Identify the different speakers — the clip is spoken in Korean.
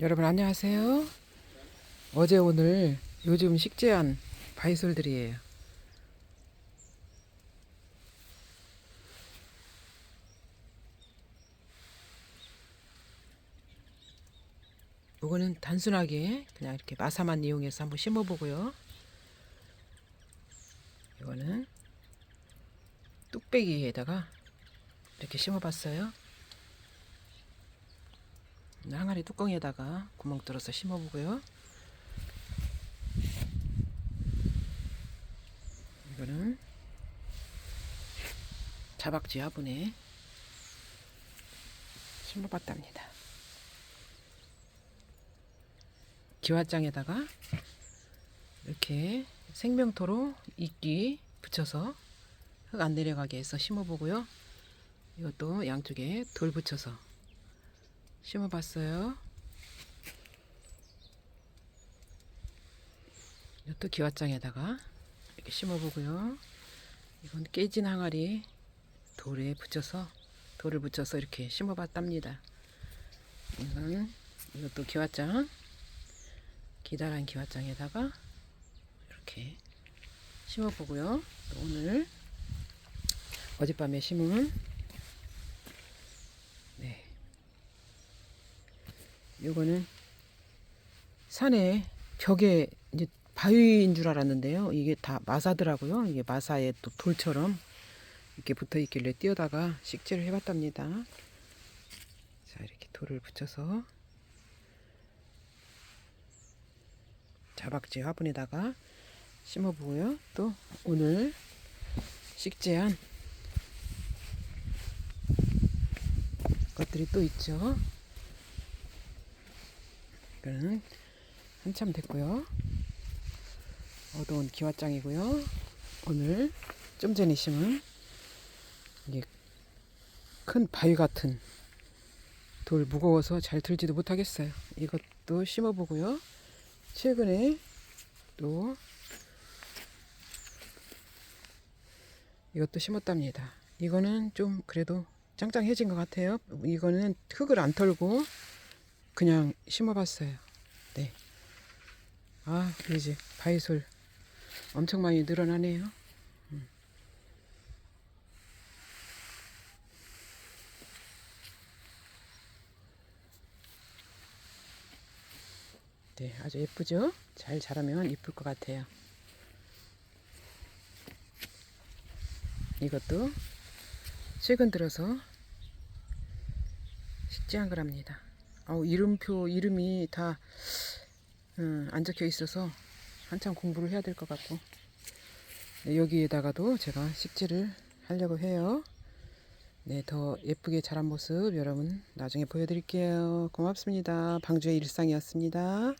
Speaker 1: 여러분 안녕하세요. 어제 오늘 요즘 식재한 바이솔들이에요. 요거는 단순하게 그냥 이렇게 마사만 이용해서 한번 심어보고요. 이거는 뚝배기에다가 이렇게 심어봤어요. 항아리 뚜껑에다가 구멍 뚫어서 심어보고요. 이거는 자박지 화분에 심어봤답니다. 기와장에다가 이렇게 생명토로 이끼 붙여서 흙 안 내려가게 해서 심어보고요. 이것도 양쪽에 돌 붙여서 심어봤어요. 이것도 기와장에다가 이렇게 심어보고요. 이건 깨진 항아리 돌에 붙여서 돌을 붙여서 이렇게 심어봤답니다. 이건 이것도 기와장 기다란 기와장에다가 이렇게 심어보고요. 또 오늘 어젯밤에 심은 네 요거는 산에 벽에 이제 바위인 줄 알았는데요. 이게 다 마사더라고요. 이게 마사에 또 돌처럼 이렇게 붙어 있길래 뛰어다가 식재를 해봤답니다. 자 이렇게 돌을 붙여서 자박지 화분에다가 심어보고요. 또 오늘 식재한 것들이 또 있죠. 이거는 한참 됐고요. 어두운 기와장이고요. 오늘 좀 전에 심은 이게 큰 바위 같은 돌 무거워서 잘 들지도 못하겠어요. 이것도 심어보고요. 최근에 또 이것도 심었답니다. 이거는 좀 그래도 짱짱해진 것 같아요. 이거는 흙을 안 털고 그냥 심어봤어요. 네. 아, 이제 바이솔 엄청 많이 늘어나네요. 음. 네, 아주 예쁘죠? 잘 자라면 이쁠 것 같아요. 이것도 최근 들어서 식재한 거랍니다. 아우, 이름표, 이름이 다, 음, 안 적혀 있어서 한참 공부를 해야 될 것 같고. 네, 여기에다가도 제가 식재를 하려고 해요. 네, 더 예쁘게 자란 모습 여러분 나중에 보여드릴게요. 고맙습니다. 방주의 일상이었습니다.